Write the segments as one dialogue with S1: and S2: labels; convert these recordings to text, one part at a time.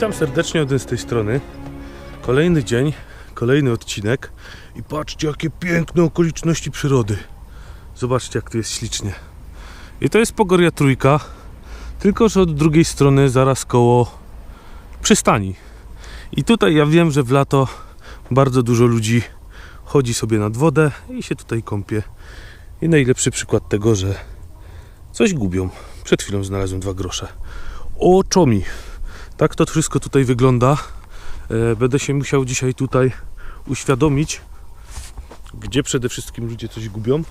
S1: Witam serdecznie od z tej strony. Kolejny dzień, kolejny odcinek i patrzcie jakie piękne okoliczności przyrody. Zobaczcie jak tu jest ślicznie. I to jest Pogoria Trójka, tylko że od drugiej strony zaraz koło przystani. I tutaj ja wiem, że w lato bardzo dużo ludzi chodzi sobie nad wodę i się tutaj kąpie. I najlepszy przykład tego, że coś gubią. Przed chwilą znalazłem dwa grosze. O czomi. Tak to wszystko tutaj wygląda. E, Będę się musiał dzisiaj tutaj uświadomić, gdzie przede wszystkim ludzie coś gubią.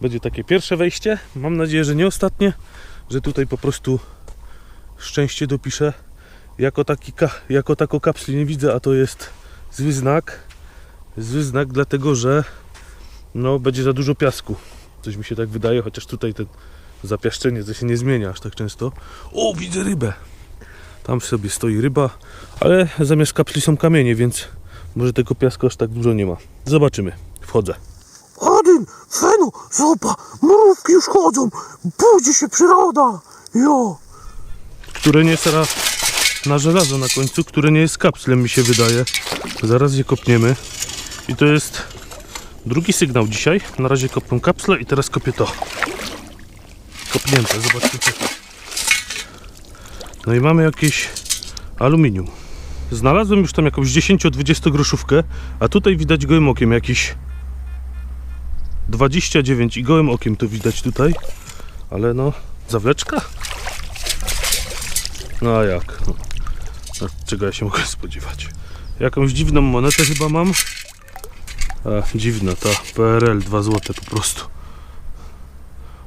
S1: Będzie takie pierwsze wejście. Mam nadzieję, że nie ostatnie, że tutaj po prostu szczęście dopiszę. Jako, taki, jako tako kapsli nie widzę, a to jest zły znak. Zły znak, dlatego że no, będzie za dużo piasku. Coś mi się tak wydaje, chociaż tutaj ten zapiaszczenie to się nie zmienia aż tak często. O, widzę rybę. Tam sobie stoi ryba, ale zamiast kapsli są kamienie, więc może tego piasku aż tak dużo nie ma. Zobaczymy. Wchodzę.
S2: Adyn, Fenu, zopa, mrówki już chodzą, budzi się przyroda, jo.
S1: Które nie teraz na żelazo na końcu, które nie jest kapslem mi się wydaje. Zaraz je kopniemy. I to jest drugi sygnał dzisiaj. Na razie kopnę kapsle i teraz kopię to. Kopnięte, zobaczcie co. No i mamy jakieś aluminium. Znalazłem już tam jakąś 10-20 groszówkę, a tutaj widać gołym okiem jakiś 29 i gołym okiem to widać tutaj. Ale no, zawleczka? No a jak? No. A czego ja się mogę spodziewać? Jakąś dziwną monetę chyba mam. A, dziwna ta. PRL 2 złote po prostu.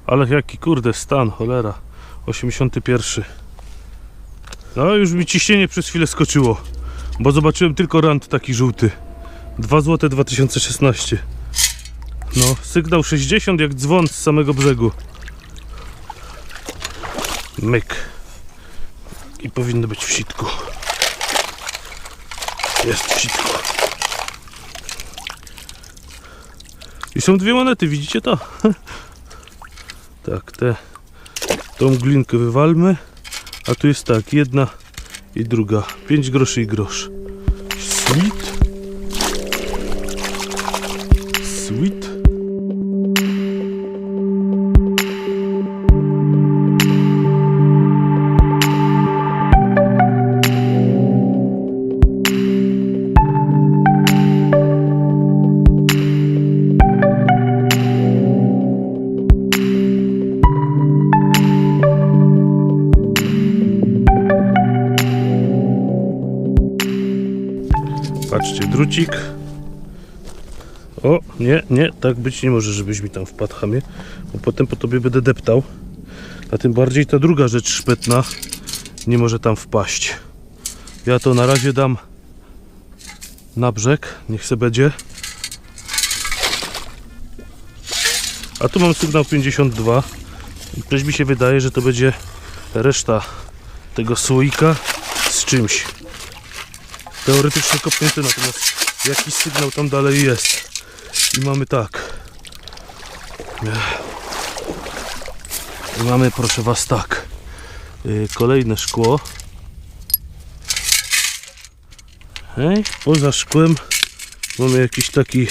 S1: Ale jaki kurde stan, cholera. 81. No już mi ciśnienie przez chwilę skoczyło. Bo zobaczyłem tylko rand taki żółty. 2 złote 2016. No, sygnał 60 jak dzwon z samego brzegu. Myk. I powinno być w sitku. Jest w sitku. I są dwie monety, widzicie to? tak, te. Tą glinkę wywalmy. A tu jest tak, jedna i druga. 5 groszy i grosz. Patrzcie, drucik. O, nie, nie, tak być nie może, żebyś mi tam wpadł, chamie, bo potem po tobie będę deptał. A tym bardziej ta druga rzecz szpetna nie może tam wpaść. Ja to na razie dam na brzeg, niech se będzie. A tu mam sygnał 52. I Też mi się wydaje, że to będzie reszta tego słoika z czymś teoretycznie kopnięty, natomiast jakiś sygnał tam dalej jest. I mamy tak. I mamy, proszę Was, tak. Yy, kolejne szkło. Hej, poza szkłem mamy jakiś taki,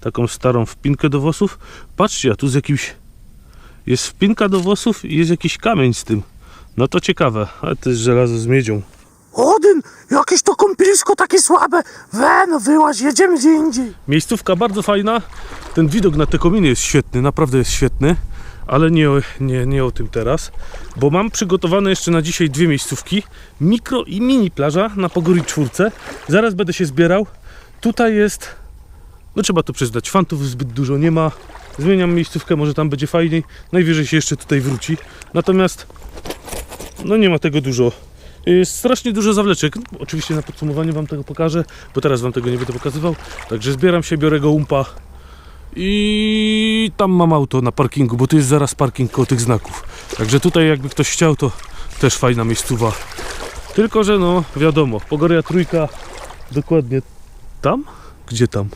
S1: taką starą wpinkę do włosów. Patrzcie, a tu z jakimś jest wpinka do włosów i jest jakiś kamień z tym. No to ciekawe, ale to jest żelazo z miedzią.
S2: Adyn, jakieś to kąpielisko takie słabe, Weno, wyłaź, jedziemy gdzie indziej.
S1: Miejscówka bardzo fajna. Ten widok na te kominy jest świetny, naprawdę jest świetny. Ale nie, nie, nie o tym teraz, bo mam przygotowane jeszcze na dzisiaj dwie miejscówki. Mikro i mini plaża na Pogóri czwórce. Zaraz będę się zbierał. Tutaj jest, no trzeba to przyznać, fantów zbyt dużo nie ma. Zmieniam miejscówkę, może tam będzie fajniej. Najwyżej się jeszcze tutaj wróci. Natomiast, no nie ma tego dużo. Jest strasznie dużo zawleczek. Oczywiście na podsumowanie Wam tego pokażę, bo teraz Wam tego nie będę pokazywał. Także zbieram się, biorę go umpa i tam mam auto na parkingu, bo tu jest zaraz parking koło tych znaków. Także tutaj jakby ktoś chciał, to też fajna miejscowa. Tylko, że no wiadomo, Pogoria Trójka dokładnie tam? Gdzie tam?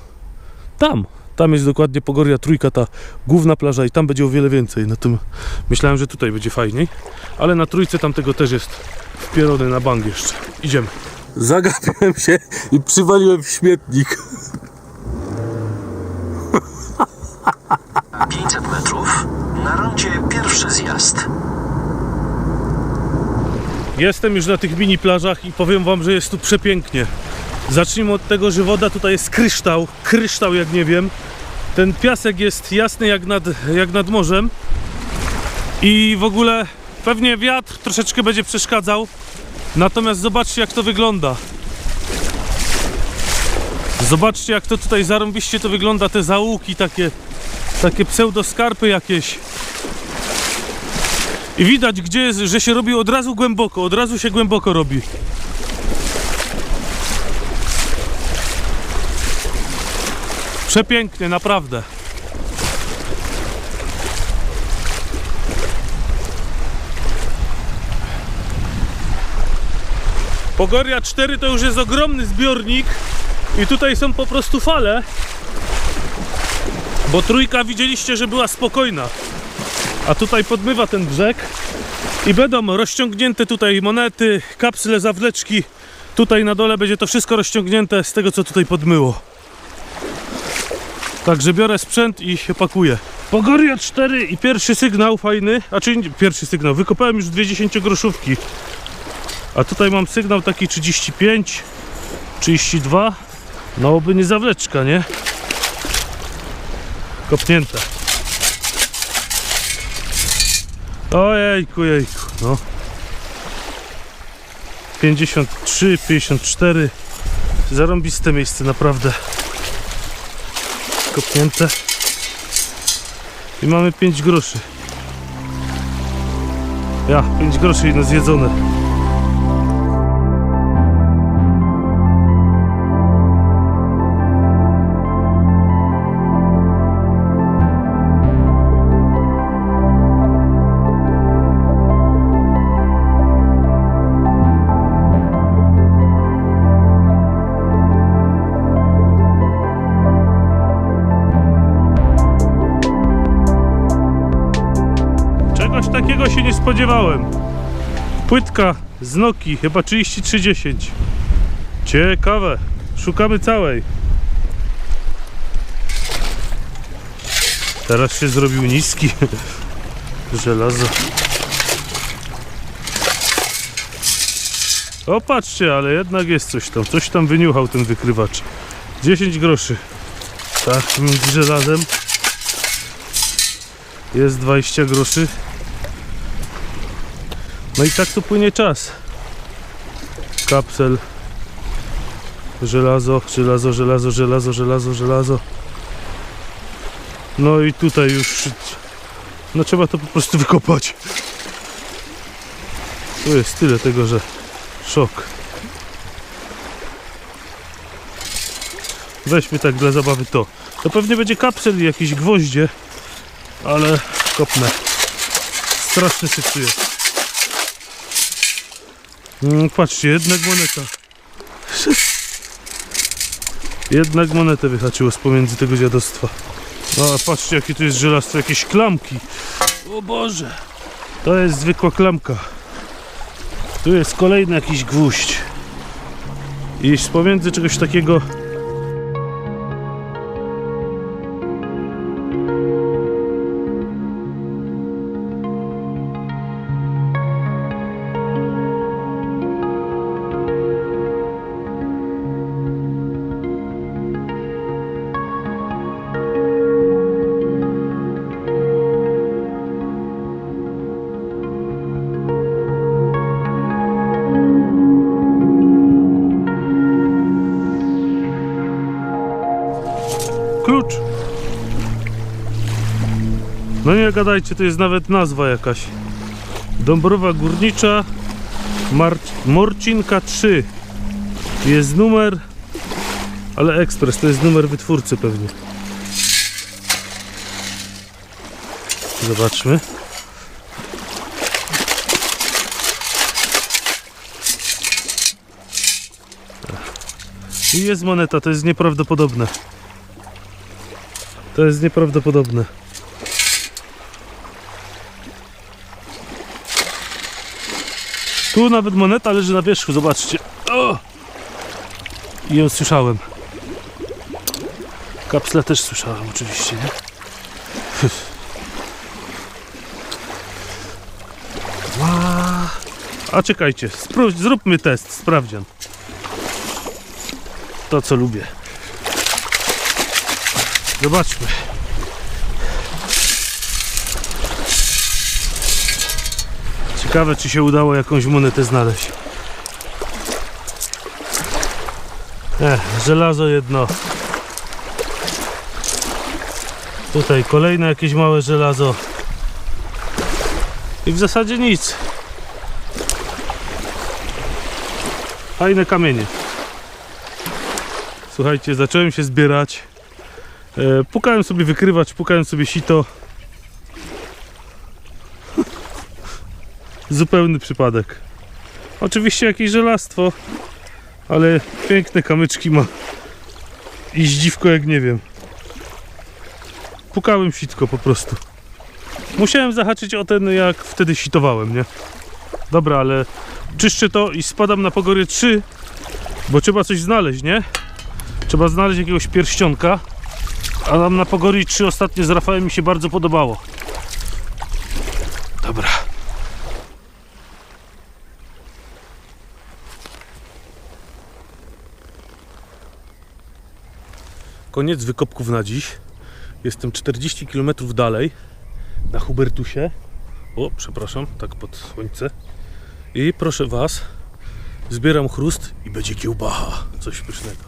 S1: Tam! Tam jest dokładnie Pogoria Trójka, ta główna plaża i tam będzie o wiele więcej. Na tym myślałem, że tutaj będzie fajniej, ale na Trójce tam tego też jest pierony na bank jeszcze. Idziemy. Zagapiłem się i przywaliłem w śmietnik.
S3: 500 metrów. Na rondzie pierwszy zjazd.
S1: Jestem już na tych mini plażach i powiem wam, że jest tu przepięknie. Zacznijmy od tego, że woda tutaj jest kryształ, kryształ jak nie wiem. Ten piasek jest jasny jak nad, jak nad morzem. I w ogóle pewnie wiatr troszeczkę będzie przeszkadzał. Natomiast zobaczcie jak to wygląda. Zobaczcie jak to tutaj zarąbiście to wygląda, te zaułki takie, takie pseudoskarpy jakieś. I widać, gdzie jest, że się robi od razu głęboko, od razu się głęboko robi. Przepięknie, naprawdę. Pogoria 4 to już jest ogromny zbiornik i tutaj są po prostu fale, bo trójka widzieliście, że była spokojna a tutaj podmywa ten brzeg i będą rozciągnięte tutaj monety, kapsle, zawleczki. Tutaj na dole będzie to wszystko rozciągnięte z tego, co tutaj podmyło. Także biorę sprzęt i się pakuję. Pogoria 4 i pierwszy sygnał fajny, a czy pierwszy sygnał, wykopałem już dwie 10 groszówki. A tutaj mam sygnał taki 35, 32. No oby nie zawleczka, nie? Kopnięte. Ojejku, jejku, no. 53, 54. Zarąbiste miejsce, naprawdę. Kopnięte. I mamy 5 groszy. Ja, 5 groszy i no zjedzone. Takiego się nie spodziewałem. Płytka z Noki, chyba 3310. Ciekawe. Szukamy całej. Teraz się zrobił niski. Żelazo. O, patrzcie, ale jednak jest coś tam. Coś tam wyniuchał ten wykrywacz. 10 groszy. Tak, między żelazem. Jest 20 groszy. No i tak tu płynie czas. Kapsel. Żelazo, żelazo, żelazo, żelazo, żelazo, żelazo. No i tutaj już... No trzeba to po prostu wykopać. Tu jest tyle tego, że szok. Weźmy tak dla zabawy to. To pewnie będzie kapsel i jakieś gwoździe, ale kopnę. Straszny syf tu jest. Mm, patrzcie, jednak moneta. Jednak monetę wyhaczyło z pomiędzy tego dziadostwa. No a patrzcie jakie tu jest żelastwo, jakieś klamki. O Boże. To jest zwykła klamka. Tu jest kolejny jakiś gwóźdź. I z pomiędzy czegoś takiego No nie gadajcie, to jest nawet nazwa jakaś. Dąbrowa Górnicza Mar Morcinka 3. Jest numer, ale ekspres, to jest numer wytwórcy pewnie. Zobaczmy. I jest moneta, to jest nieprawdopodobne. To jest nieprawdopodobne. Tu nawet moneta leży na wierzchu, zobaczcie. O! I ją słyszałem. Kapsle też słyszałem oczywiście, nie? A czekajcie, zróbmy test, sprawdzian. To co lubię. Zobaczmy. Ciekawe, czy się udało jakąś monetę znaleźć. E, żelazo jedno. Tutaj kolejne jakieś małe żelazo. I w zasadzie nic. Fajne kamienie. Słuchajcie, zacząłem się zbierać. E, pukałem sobie wykrywacz, pukałem sobie sito. Zupełny przypadek. Oczywiście jakieś żelastwo, ale piękne kamyczki ma. I zdziwko jak nie wiem. Pukałem sitko po prostu. Musiałem zahaczyć o ten jak wtedy sitowałem, nie? Dobra, ale czyszczę to i spadam na Pogory 3, bo trzeba coś znaleźć, nie? Trzeba znaleźć jakiegoś pierścionka. A tam na Pogory 3 ostatnio z Rafałem mi się bardzo podobało. Dobra. Koniec wykopków na dziś. Jestem 40 km dalej na Hubertusie. O, przepraszam, tak pod słońce. I proszę Was, zbieram chrust i będzie kiełbacha. Coś pysznego.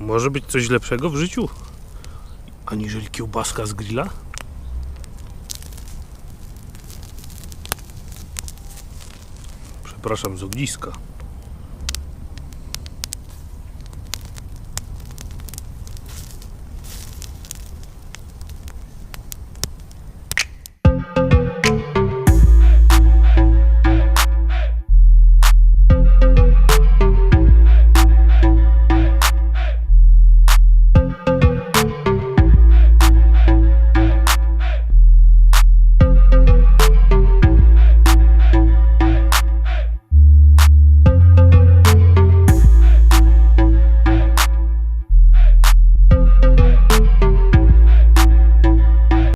S1: Może być coś lepszego w życiu? Aniżeli kiełbaska z grilla? Przepraszam, z ogniska.